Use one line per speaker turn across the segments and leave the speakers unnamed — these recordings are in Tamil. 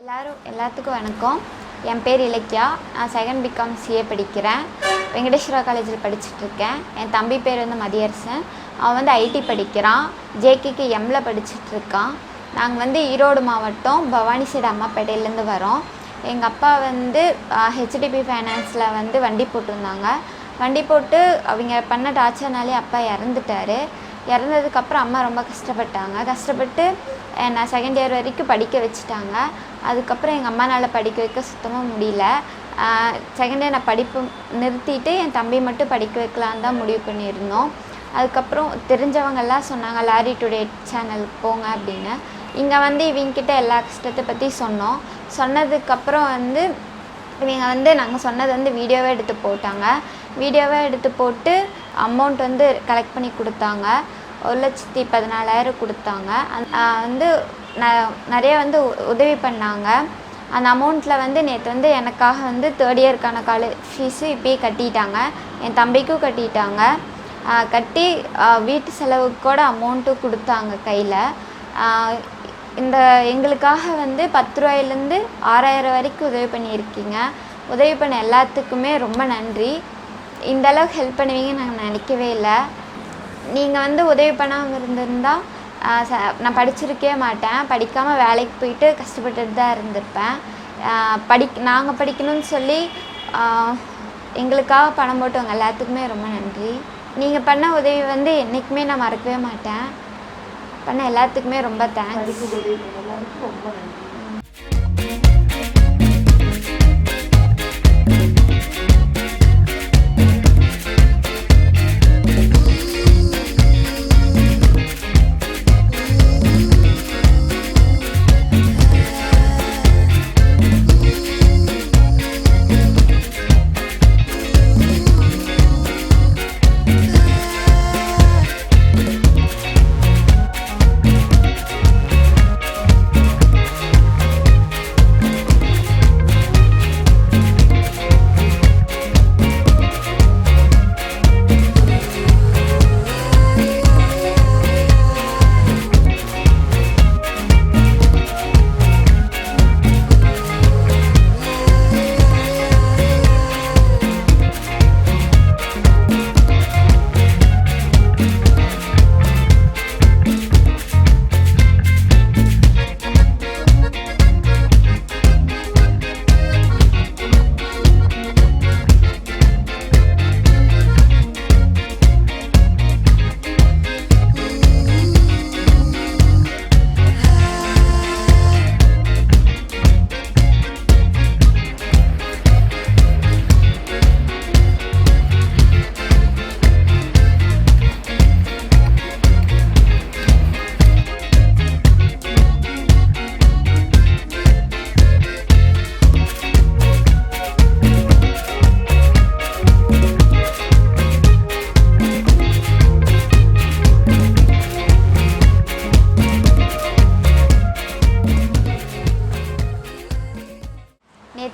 எல்லாரும் எல்லாத்துக்கும் வணக்கம். என் பேர் இலக்கியா. நான் செகண்ட் பிகாம் சிஏ படிக்கிறேன். வெங்கடேஸ்வரா காலேஜில் படிச்சுட்ருக்கேன். என் தம்பி பேர் வந்து மதியரசன். அவன் வந்து ஐடி படிக்கிறான். ஜேகேக்கு எம்மில் படிச்சுட்ருக்கான். நாங்கள் வந்து ஈரோடு மாவட்டம் பவானி சைடு அம்மாப்பேட்டையிலேருந்து வரோம். எங்கள் அப்பா வந்து ஹெச்டிபி ஃபைனான்ஸில் வந்து வண்டி போட்டிருந்தாங்க. வண்டி போட்டு அவங்க பண்ண டார்ச்சர்னாலே அப்பா இறந்துட்டாரு. இறந்ததுக்கப்புறம் அம்மா ரொம்ப கஷ்டப்பட்டாங்க. கஷ்டப்பட்டு நான் செகண்ட் இயர் வரைக்கும் படிக்க வச்சுட்டாங்க. அதுக்கப்புறம் எங்கள் அம்மானால் படிக்க வைக்க சுத்தமாக முடியல. செகண்ட் இயர் நான் படிப்பு நிறுத்திட்டு என் தம்பி மட்டும் படிக்க வைக்கலான்னு தான் முடிவு பண்ணியிருந்தோம். அதுக்கப்புறம் தெரிஞ்சவங்கெல்லாம் சொன்னாங்க லாரி டுடே சேனலுக்கு போங்க அப்படின்னு. இங்கே வந்து இவங்கக்கிட்ட எல்லா கஷ்டத்தை பற்றி சொன்னோம். சொன்னதுக்கப்புறம் வந்து இவங்க வந்து நாங்கள் சொன்னது வந்து வீடியோவே எடுத்து போட்டாங்க. வீடியோவே எடுத்து போட்டு அமௌண்ட் வந்து கலெக்ட் பண்ணி கொடுத்தாங்க. ஒரு லட்சத்தி பதினாலாயிரம் கொடுத்தாங்க. வந்து ந நிறைய வந்து உ- உதவி பண்ணாங்க. அந்த அமௌண்ட்டில் வந்து நேற்று வந்து எனக்காக வந்து தேர்ட் இயருக்கான காலேஜ் ஃபீஸு இப்பயே கட்டிட்டாங்க. என் தம்பிக்கும் கட்டிட்டாங்க. கட்டி வீட்டு செலவுக்கு கூட அமௌண்ட்டும் கொடுத்தாங்க கையில். இந்த எங்களுக்காக வந்து பத்து ரூபாயிலேருந்து ஆறாயிரம் வரைக்கும் உதவி பண்ணியிருக்கீங்க. உதவி பண்ண எல்லாத்துக்குமே ரொம்ப நன்றி. இந்த அளவுக்கு ஹெல்ப் பண்ணுவீங்கன்னு நாங்கள் நினைக்கவே இல்லை. நீங்கள் வந்து உதவி பண்ணாமல் இருந்திருந்தால் ச- நான் படிச்சிருக்கவே மாட்டேன். படிக்காமல் வேலைக்கு போயிட்டு கஷ்டப்பட்டுட்டு தான் இருந்திருப்பேன். படிக் நாங்கள் படிக்கணும்னு சொல்லி எங்களுக்காக பணம் போட்டவங்க எல்லாத்துக்குமே ரொம்ப நன்றி. நீங்கள் பண்ண உதவி வந்து என்றைக்குமே நான் மறக்கவே மாட்டேன். பண்ண எல்லாத்துக்குமே ரொம்ப தேங்க்ஸ் நேற்று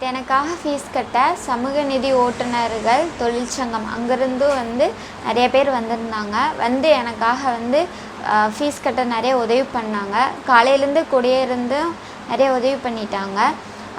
எனக்காக ஃபீஸ் கட்ட சமூக நிதி ஓட்டுநர்கள் தொழிற்சங்கம் அங்கேருந்தும் வந்து நிறைய பேர் வந்திருந்தாங்க. வந்து எனக்காக வந்து ஃபீஸ் கட்ட நிறைய உதவி பண்ணாங்க. காலையிலேருந்து கூடயே நிறைய உதவி பண்ணிட்டாங்க.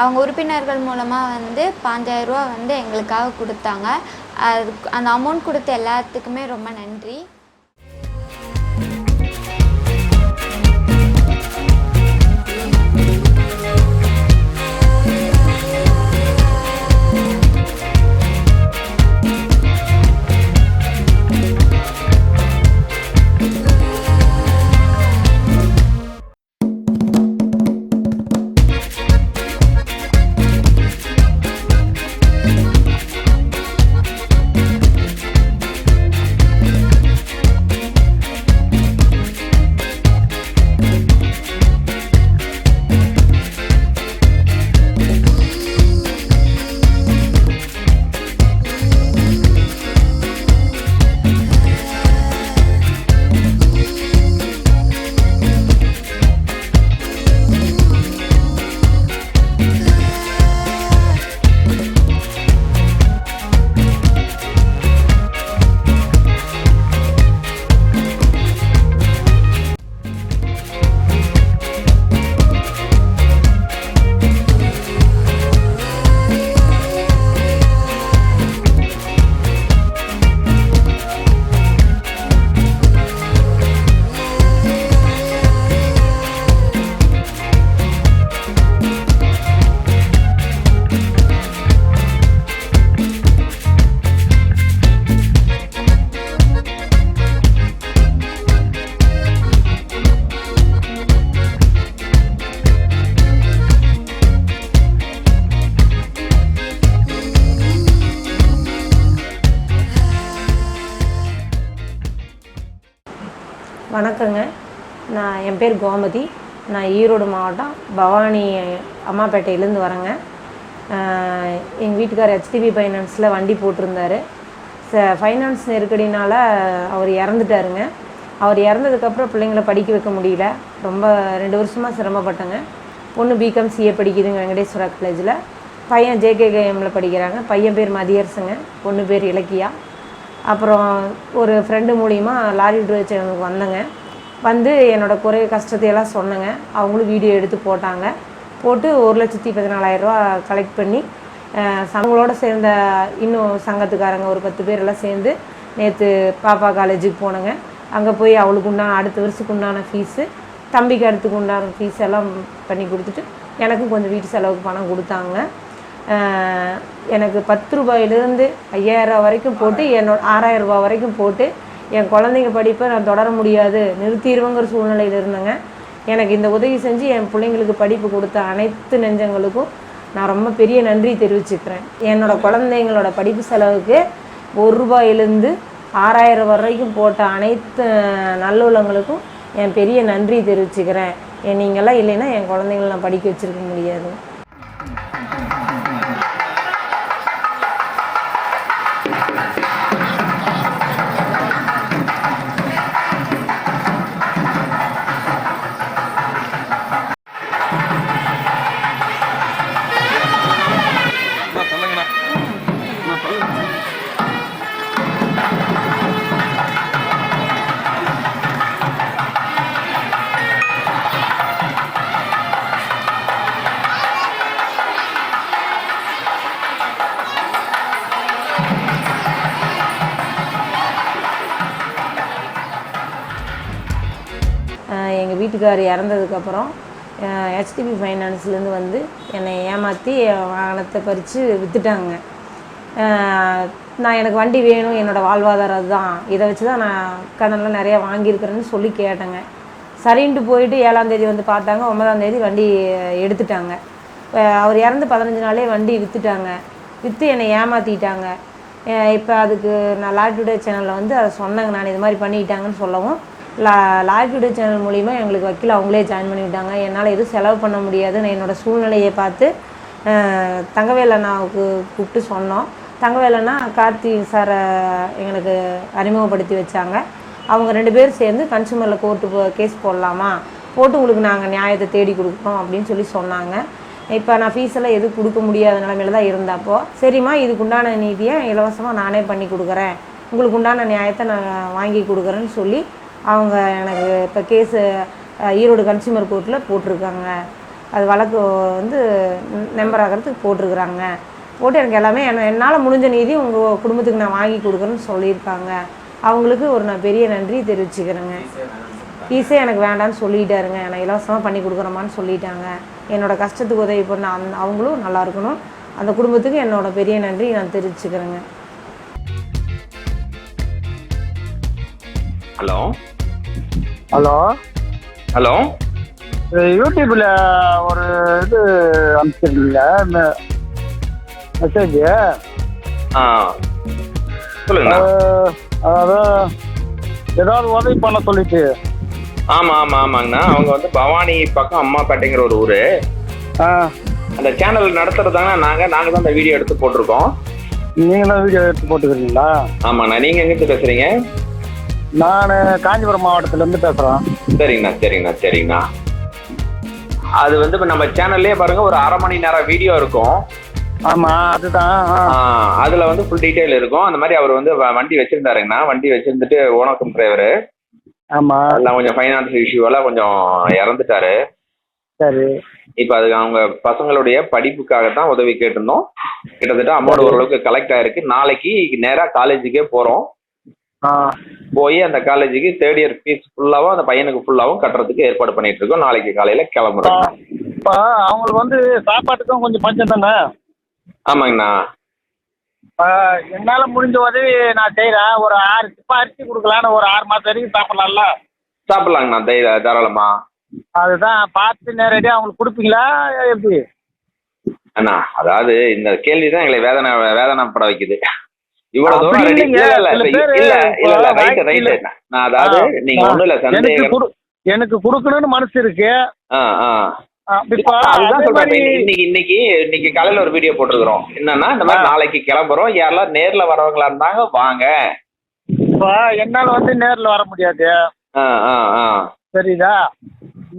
அவங்க உறுப்பினர்கள் மூலமாக வந்து பாஞ்சாயிரரூவா வந்து எங்களுக்காக கொடுத்தாங்க. அது அந்த அமௌண்ட் கொடுத்த எல்லாத்துக்குமே ரொம்ப நன்றி.
பேர் கோமதி. நான் ஈரோடு மாவட்டம் பவானி அம்மாப்பேட்டையிலேருந்து வரேங்க. எங்கள் வீட்டுக்கார் ஹெச்டிபி ஃபைனான்ஸில் வண்டி போட்டிருந்தாரு. ச ஃபைனான்ஸ் நெருக்கடினால் அவர் இறந்துட்டாருங்க. அவர் இறந்ததுக்கப்புறம் பிள்ளைங்கள படிக்க வைக்க முடியல. ரொம்ப ரெண்டு வருஷமாக சிரமப்பட்டேங்க. பொண்ணு பிகாம் சிஏ படிக்குதுங்க வெங்கடேஸ்வரா காலேஜில் பையன் ஜேகேகேஎம்மில் படிக்கிறாங்க. பையன் பேர் மதியரசுங்க பொண்ணு பேர் இலக்கியா. அப்புறம் ஒரு ஃப்ரெண்டு மூலிமா லாரி டிரைவர் வந்தேங்க. வந்து என்னோடய குறை கஷ்டத்தையெல்லாம் சொன்னேங்க. அவங்களும் வீடியோ எடுத்து போட்டாங்க. போட்டு ஒரு லட்சத்தி பதினாலாயிரரூவா கலெக்ட் பண்ணி அவங்களோட சங்களோட சேர்ந்த இன்னும் சங்கத்துக்காரங்க ஒரு பத்து பேர் எல்லாம் சேர்ந்து நேற்று பாப்பா காலேஜுக்கு போனேங்க. அங்கே போய் அவளுக்கு உண்டான அடுத்த வருஷத்துக்கு உண்டான ஃபீஸு தம்பிக்கு அடுத்துக்கு உண்டான ஃபீஸ் எல்லாம் பண்ணி கொடுத்துட்டு எனக்கும் கொஞ்சம் வீட்டு செலவுக்கு பணம் கொடுத்தாங்க. எனக்கு பத்து ரூபாயிலிருந்து ஐயாயிரம் ரூபா வரைக்கும் போட்டு என்னோட ஆறாயிரம் ரூபாய் வரைக்கும் போட்டு என் குழந்தைங்க படிப்பை நான் தொடர முடியாது நிறுத்திடுவேங்கிற சூழ்நிலையில் இருந்தேங்க. எனக்கு இந்த உதவி செஞ்சு என் பிள்ளைங்களுக்கு படிப்பு கொடுத்த அனைத்து நெஞ்சங்களுக்கும் நான் ரொம்ப பெரிய நன்றி தெரிவிச்சுக்கிறேன். என்னோட குழந்தைங்களோட படிப்பு செலவுக்கு ஒரு ரூபாயிலேருந்து ஆறாயிரம் வரைக்கும் போட்ட அனைத்து நல்லுள்ளங்களுக்கும் என் பெரிய நன்றி தெரிவிச்சுக்கிறேன். என் நீங்களாம் இல்லைன்னா என் குழந்தைங்கள நான் படிக்க வச்சிருக்க முடியாது.
அண்ணா
வீட்டுக்கார் இறந்ததுக்கப்புறம் ஹெச்டிபி ஃபைனான்ஸ்லேருந்து வந்து என்னை ஏமாற்றி வாகனத்தை பறித்து விற்றுட்டாங்க நான் எனக்கு வண்டி வேணும் என்னோடய வாழ்வாதாரம் அதுதான். இதை வச்சு தான் நான் கடனில் நிறையா வாங்கியிருக்கிறேன்னு சொல்லி கேட்டேங்க. சரின்ட்டு போயிட்டு ஏழாந்தேதி வந்து பார்த்தாங்க. ஒன்பதாந்தேதி வண்டி எடுத்துட்டாங்க. அவர் இறந்து பதினஞ்சு நாளே வண்டி விற்றுட்டாங்க விற்று என்னை ஏமாற்றிட்டாங்க இப்போ அதுக்கு நான் லாட்டுடே சேனலில் வந்து அதை சொன்னாங்க. நான் இது மாதிரி பண்ணிக்கிட்டாங்கன்னு சொல்லவும் லா லாக் யூடியூப் சேனல் மூலிமா எங்களுக்கு வக்கீல் அவங்களே ஜாயின் பண்ணி விட்டாங்க என்னால் எதுவும் செலவு பண்ண முடியாது. நான் என்னோடய சூழ்நிலையை பார்த்து தங்கவேல் அண்ணாவுக்கு கூப்பிட்டு சொன்னோம். தங்கவேல் அண்ணா கார்த்தி சாரை எங்களுக்கு அறிமுகப்படுத்தி வச்சாங்க. அவங்க ரெண்டு பேரும் சேர்ந்து கன்சூமரில் கோர்ட்டு கேஸ் போடலாமா? போட்டு உங்களுக்கு நாங்கள் நியாயத்தை தேடி கொடுக்குறோம் அப்படின்னு சொல்லி சொன்னாங்க. இப்போ நான் ஃபீஸ் எல்லாம் எதுவும் கொடுக்க முடியாத நிலமையில தான் இருந்தப்போ சரிம்மா இதுக்கு உண்டான நீதியை இலவசமாக நானே பண்ணி கொடுக்குறேன். உங்களுக்கு உண்டான நியாயத்தை நான் வாங்கி கொடுக்குறேன்னு சொல்லி அவங்க எனக்கு இப்போ கேஸு ஈரோடு கன்சியூமர் கோர்ட்டில் போட்டிருக்காங்க. அது வழக்கு வந்து நம்பர் ஆகிறதுக்கு போட்டிருக்கிறாங்க. போட்டு எனக்கு எல்லாமே என்ன என்னால் முடிஞ்ச நீதி உங்கள் குடும்பத்துக்கு நான் வாங்கி கொடுக்குறேன்னு சொல்லியிருக்காங்க. அவங்களுக்கு ஒரு நான் பெரிய நன்றி தெரிவிச்சுக்கிறேங்க. ஃபீஸே எனக்கு வேண்டாம்னு சொல்லிட்டாருங்க. நான் இலவசமாக பண்ணி கொடுக்குறோமான்னு சொல்லிட்டாங்க. என்னோட கஷ்டத்துக்கு உதவி பண்ண அந் அவங்களும் நல்லா இருக்கணும். அந்த குடும்பத்துக்கு என்னோட பெரிய நன்றி நான் தெரிவிச்சுக்கிறேங்க.
ஹலோ?
ஹலோ?
ஹலோ?
இது யூடியூப்பில் ஒரு இது அனுப்பிச்சிருந்தீங்க மெசேஜ்?
ஆ. சொல்லுங்கண்ணா.
அதாவது ஏதாவது உதவி பண்ண சொல்லிட்டு.
ஆமாம் ஆமாம் ஆமாங்கண்ணா. அவங்க வந்து பவானி பக்கம் அம்மாப்பேட்டைங்கிற ஒரு ஊர். அந்த சேனல் நடத்துறதாங்க நாங்கள் நாங்கள் தான் அந்த வீடியோ எடுத்து போட்டிருக்கோம்.
நீங்களும் வீடியோ எடுத்து போட்டுக்கிறீங்களா?
ஆமாண்ணா. நீங்கள் எங்கேருந்து பேசுகிறீங்க
நான் காஞ்சிபுரம் மாவட்டத்துலேருந்து பேசுகிறேன்
சரிங்கண்ணா சரிங்கண்ணா சரிங்கண்ணா. அது வந்து இப்போ நம்ம சேனல்லே பாருங்க ஒரு அரை மணி நேரம் வீடியோ இருக்கும்.
ஆமாம் அதுதான்.
அதுல வந்து ஃபுல் டீட்டெயில் இருக்கும். அந்த மாதிரி அவர் வந்து வண்டி வச்சிருந்தாருங்கண்ணா. வண்டி வச்சிருந்துட்டு ஓனக்கம் டிரைவர்
ஆமாம்
எல்லாம் கொஞ்சம் ஃபைனான்ஸ் இஷ்யூவெல்லாம் கொஞ்சம் இறந்துட்டாரு.
சரி.
இப்போ அது அவங்க பசங்களுடைய படிப்புக்காக தான் உதவி கேட்டிருந்தோம். கிட்டத்தட்ட அமௌண்ட் ஓரளவுக்கு கலெக்ட் ஆயிருக்கு. நாளைக்கு நேரா காலேஜுக்கே போறோம். போய் அந்த காலேஜுக்கு தேர்ட் இயர் ஃபீஸ் ஃபுல்லாவும் அந்த பையனுக்கு ஃபுல்லாவும் கட்டுறதுக்கு ஏற்பாடு பண்ணிட்டு இருக்கோம் நாளைக்கு காலையில கிளம்புறோம்.
இப்போ அவங்களுக்கு வந்து சாப்பாட்டுக்கும் கொஞ்சம் பஞ்சம் தானே?
ஆமாங்கண்ணா.
என்னால் முடிஞ்ச உதவி நான் செய்கிறேன் ஒரு ஆறு சிப்பா அரிசி கொடுக்கலான்னு ஒரு ஆறு மாதம் வரைக்கும் சாப்பிட்லாம்ல?
சாப்பிடலாங்கண்ணா தை- தாராளமா.
அதுதான் பார்த்து நேரடியாக அவங்களுக்கு கொடுப்பீங்களா எப்படி?
அண்ணா அதாவது இந்த கேள்வி தான் எங்களை வேதனை வேதனைப்பட வைக்குது. இவ்வளவு தூரம். இல்ல இல்ல ரைட் நான் அதாவது நீங்க. ஒண்ணும் இல்ல
எனக்கு
சந்தேகம்
குடு எனக்கு கொடுக்கணும்னு மனசு இருக்கு.
இன்னைக்கு இன்னைக்கு இன்னைக்கு காலையில ஒரு வீடியோ போட்டிருக்கிறோம். என்னன்னா இந்த மாதிரி நாளைக்கு கிளம்புறோம். யாரெல்லாம் நேர்ல வரவங்களா இருந்தாங்க வாங்க.
என்னால வந்து நேர்ல வர முடியாது. சரிதா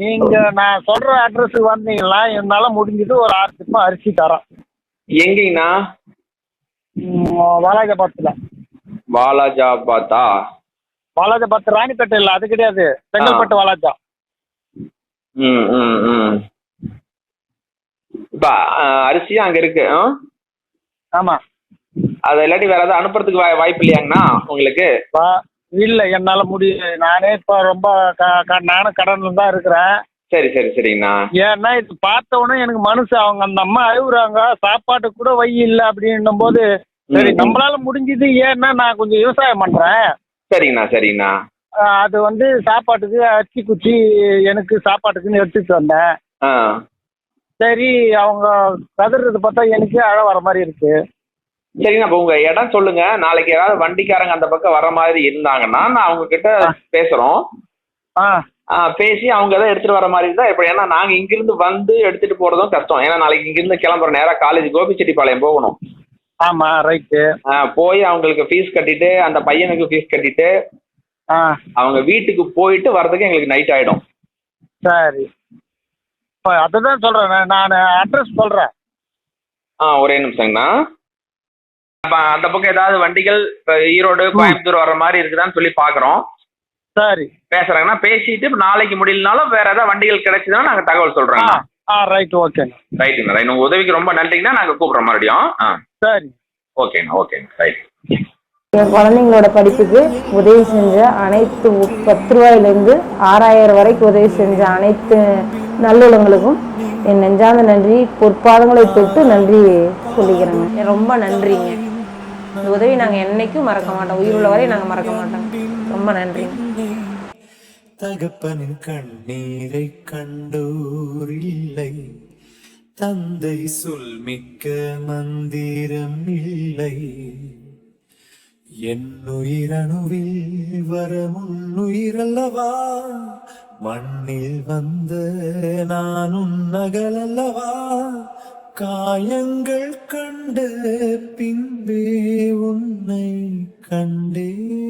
நீங்க நான் சொல்ற அட்ரஸுக்கு வந்தீங்கன்னா என்னால முடிஞ்சது ஒரு ஆறு டிப்பம் அரிசி தரோம்.
எங்கேங்கண்ணா?
வாலாஜபாத்துல
வாலாஜாபாத்தா?
வாலாஜபாத் ராணிப்பேட்டை இல்ல அது கிடையாது. செங்கல்பட்டு வாலாஜா.
ம் ம் ம். இப்ப ஆ, அரிசியும் அங்க இருக்கு?
ஆமா.
அதை இல்லாட்டி வேற ஏதாவது அனுப்புறதுக்கு வாய்- வாய்ப்பு இல்லையாங்கண்ணா உங்களுக்கு?
இல்ல என்னால முடியல. நானே இப்ப ரொம்ப நானும் கடன்ல தான் இருக்கிறேன்.
சரி சரி சரிங்கண்ணா.
ஏன்னா இது பார்த்த உடனே எனக்கு மனசு அவங்க அந்த அம்மா அழுகுறாங்க சாப்பாட்டுக்கு கூட வை இல்லை அப்படின்னும் போது சரி. நம்மளால முடிஞ்சது ஏன்னா நான் கொஞ்சம் விவசாயம் பண்றேன்.
சரிங்கண்ணா சரிங்கண்ணா.
அது வந்து சாப்பாட்டுக்கு அரிசி குச்சி எனக்கு சாப்பாட்டுக்குன்னு எடுத்துட்டு வந்தேன்.
ஆ.
சரி அவங்க கதறது பார்த்தா எனக்கே அழ வர மாதிரி இருக்கு.
சரிங்கண்ணா இப்போ உங்க இடம் சொல்லுங்க. நாளைக்கு ஏதாவது வண்டிக்காரங்க அந்த பக்கம் வர மாதிரி இருந்தாங்கன்னா நான் அவங்க கிட்ட பேசுறோம்.
ஆ,
பேசி அவங்க எதாவது எடுத்துட்டு வர மாதிரி இருந்தா எப்படி? ஏன்னா நாங்க இங்கிருந்து வந்து எடுத்துட்டு போறதும் கஷ்டம். ஏன்னா நாளைக்கு இங்கிருந்து கிளம்புற நேரா காலேஜ் கோபிச்செட்டிப்பாளையம் போகணும்.
ஆமா ரைட்டு
போய் அவங்களுக்கு ஃபீஸ் கட்டிட்டு அந்த பையனுக்கு ஃபீஸ் கட்டிட்டு அவங்க வீட்டுக்கு போயிட்டு வர்றதுக்கு எங்களுக்கு நைட் ஆயிடும்.
சரி. அதுதான் சொல்றேன். நான் அட்ரஸ் சொல்றேன்.
ஆ ஒரே நிமிஷங்கண்ணா. அப்ப அந்த பக்கம் ஏதாவது வண்டிகள் இப்ப ஈரோடு கோயம்புத்தூர் வர்ற மாதிரி இருக்குதான்னு சொல்லி பாக்குறோம்.
சரி.
பேசுறாங்கன்னா பேசிட்டு இப்ப நாளைக்கு முடியலனாலும் வேற ஏதாவது வண்டிகள் கிடைச்சதுன்னா நாங்க தகவல் சொல்றோங்க.
ஆ ரைட் ஓகேங்க
ரைட்டுங்க ரைட் உங்க உதவிக்கு ரொம்ப நன்றிங்கண்ணா. நாங்க கூப்பிடுறோம் மறுபடியும். ஆ.
சரி.
ஓகேண்ணா ஓகேங்க ரைட்
என் குழந்தைங்களோட படிப்புக்கு உதவி செஞ்ச அனைத்து பத்து ரூபாயிலிருந்து ஆறாயிரம் வரைக்கும் உதவி செஞ்ச அனைத்து நல்லுள்ளங்களுக்கும் என் நெஞ்சார்ந்த நன்றி பொற்பாதங்களை தொட்டு நன்றி சொல்லிக்கிறேங்க. ரொம்ப நன்றிங்க. இந்த உதவி நாங்கள் என்னைக்கும் மறக்க மாட்டோம். உயிருள்ள வரை நாங்கள் மறக்க மாட்டோம் ரொம்ப நன்றி.
தகப்பனின் கண்ணீரை கண்டோர் இல்லை. தந்தை சொல் மிக்க மந்திரம் இல்லை. என்னுயிரணுவில் வர முன்னுயிரல்லவா மண்ணில் வந்த நான் உன்னகலல்லவா காயங்கள் கண்ட பின்பே உன்னை கண்டே